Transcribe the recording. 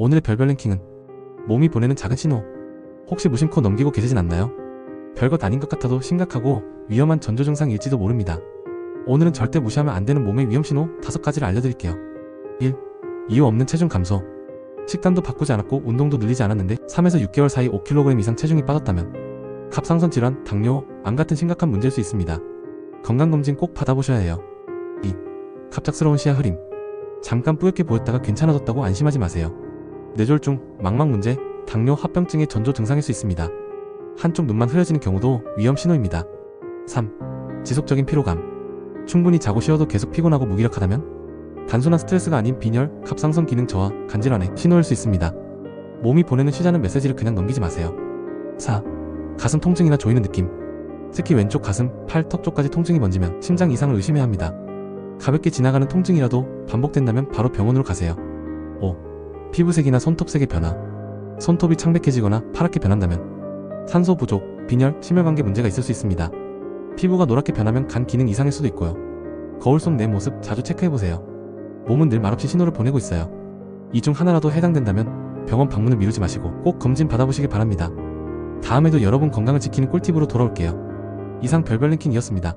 오늘의 별별 랭킹은 몸이 보내는 작은 신호. 혹시 무심코 넘기고 계시진 않나요? 별것 아닌 것 같아도 심각하고 위험한 전조 증상일지도 모릅니다. 오늘은 절대 무시하면 안 되는 몸의 위험 신호 다섯 가지를 알려드릴게요. 1. 이유 없는 체중 감소. 식단도 바꾸지 않았고 운동도 늘리지 않았는데 3에서 6개월 사이 5kg 이상 체중이 빠졌다면 갑상선 질환, 당뇨, 암 같은 심각한 문제일 수 있습니다. 건강검진 꼭 받아보셔야 해요. 2. 갑작스러운 시야 흐림. 잠깐 뿌옇게 보였다가 괜찮아졌다고 안심하지 마세요. 뇌졸중, 망막 문제, 당뇨, 합병증의 전조 증상일 수 있습니다. 한쪽 눈만 흐려지는 경우도 위험 신호입니다. 3. 지속적인 피로감. 충분히 자고 쉬어도 계속 피곤하고 무기력하다면 단순한 스트레스가 아닌 빈혈, 갑상선 기능 저하, 간질환의 신호일 수 있습니다. 몸이 보내는 쉬자는 메시지를 그냥 넘기지 마세요. 4. 가슴 통증이나 조이는 느낌. 특히 왼쪽 가슴, 팔, 턱 쪽까지 통증이 번지면 심장 이상을 의심해야 합니다. 가볍게 지나가는 통증이라도 반복된다면 바로 병원으로 가세요. 5. 피부색이나 손톱색의 변화. 손톱이 창백해지거나 파랗게 변한다면 산소 부족, 빈혈, 심혈관계 문제가 있을 수 있습니다. 피부가 노랗게 변하면 간 기능 이상일 수도 있고요. 거울 속 내 모습 자주 체크해보세요. 몸은 늘 말없이 신호를 보내고 있어요. 이 중 하나라도 해당된다면 병원 방문을 미루지 마시고 꼭 검진 받아보시길 바랍니다. 다음에도 여러분 건강을 지키는 꿀팁으로 돌아올게요. 이상 별별 랭킹이었습니다.